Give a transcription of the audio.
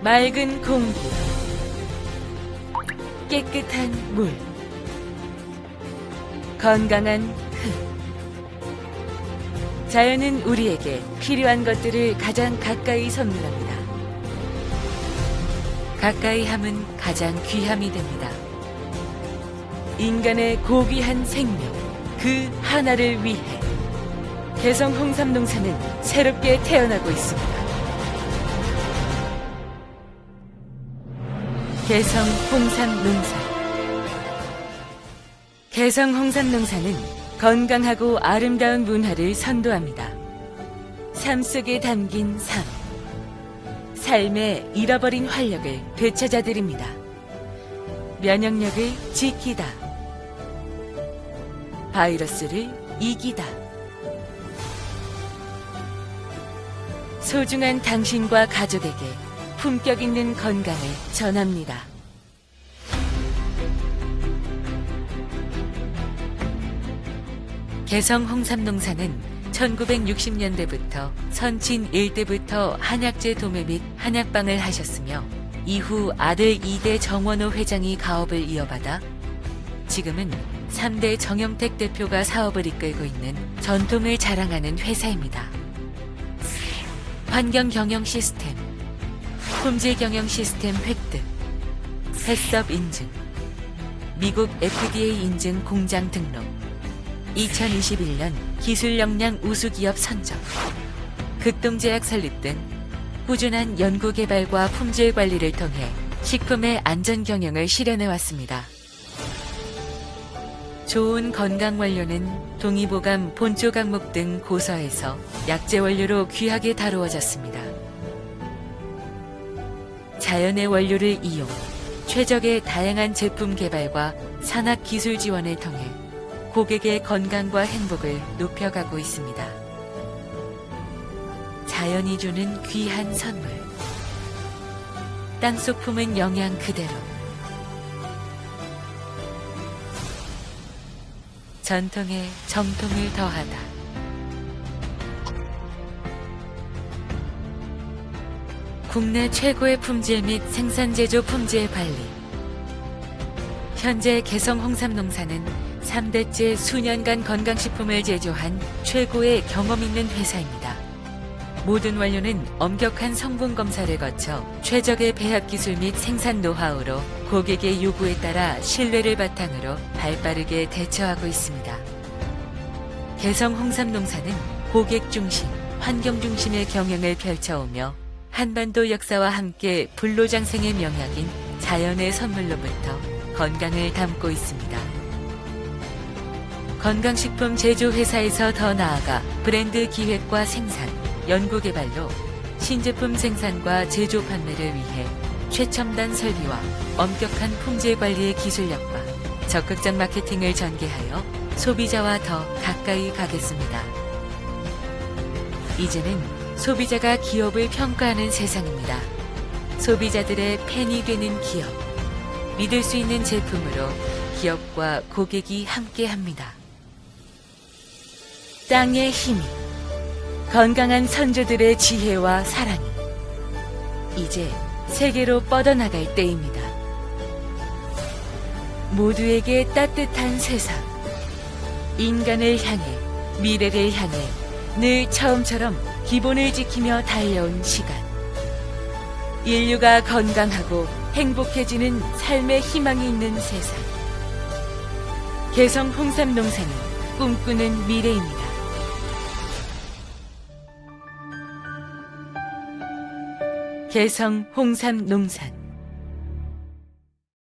맑은 공기, 깨끗한 물, 건강한 흙. 자연은 우리에게 필요한 것들을 가장 가까이 선물합니다. 가까이 함은 가장 귀함이 됩니다. 인간의 고귀한 생명, 그 하나를 위해 개성 홍삼농사는 새롭게 태어나고 있습니다. 개성 홍삼 농사 개성 홍삼 농사는 건강하고 아름다운 문화를 선도합니다. 삶 속에 담긴 삶, 삶의 잃어버린 활력을 되찾아 드립니다. 면역력을 지키다. 바이러스를 이기다. 소중한 당신과 가족에게 품격 있는 건강을 전합니다. 개성 홍삼농사는 1960년대부터 선친 일대부터 한약재 도매 및 한약방을 하셨으며 이후 아들 2대 정원호 회장이 가업을 이어받아 지금은 3대 정영택 대표가 사업을 이끌고 있는 전통을 자랑하는 회사입니다. 환경 경영 시스템, 품질 경영 시스템 획득, 해썹 인증, 미국 FDA 인증 공장 등록, 2021년 기술 역량 우수 기업 선정, 극동제약 설립 등 꾸준한 연구 개발과 품질 관리를 통해 식품의 안전 경영을 실현해 왔습니다. 좋은 건강 원료는 동의보감, 본초 강목 등 고서에서 약재 원료로 귀하게 다루어졌습니다. 자연의 원료를 이용, 최적의 다양한 제품 개발과 산학 기술 지원을 통해 고객의 건강과 행복을 높여가고 있습니다. 자연이 주는 귀한 선물. 땅속 품은 영양 그대로. 전통에 정통을 더하다. 국내 최고의 품질 및 생산 제조 품질 관리. 현재 개성 홍삼 농사는 3대째 수년간 건강식품을 제조한 최고의 경험 있는 회사입니다. 모든 원료는 엄격한 성분 검사를 거쳐 최적의 배합 기술 및 생산 노하우로 고객의 요구에 따라 신뢰를 바탕으로 발빠르게 대처하고 있습니다. 개성 홍삼 농사는 고객 중심, 환경 중심의 경영을 펼쳐오며 한반도 역사와 함께 불로장생의 명약인 자연의 선물로부터 건강을 담고 있습니다. 건강식품 제조회사에서 더 나아가 브랜드 기획과 생산, 연구개발로 신제품 생산과 제조 판매를 위해 최첨단 설비와 엄격한 품질 관리의 기술력과 적극적 마케팅을 전개하여 소비자와 더 가까이 가겠습니다. 이제는 소비자가 기업을 평가하는 세상입니다. 소비자들의 팬이 되는 기업. 믿을 수 있는 제품으로 기업과 고객이 함께 합니다. 땅의 힘이 건강한 선조들의 지혜와 사랑이 이제 세계로 뻗어나갈 때입니다. 모두에게 따뜻한 세상, 인간을 향해, 미래를 향해 늘 처음처럼 기본을 지키며 달려온 시간. 인류가 건강하고 행복해지는 삶의 희망이 있는 세상. 개성 홍삼 농산이 꿈꾸는 미래입니다. 개성 홍삼 농산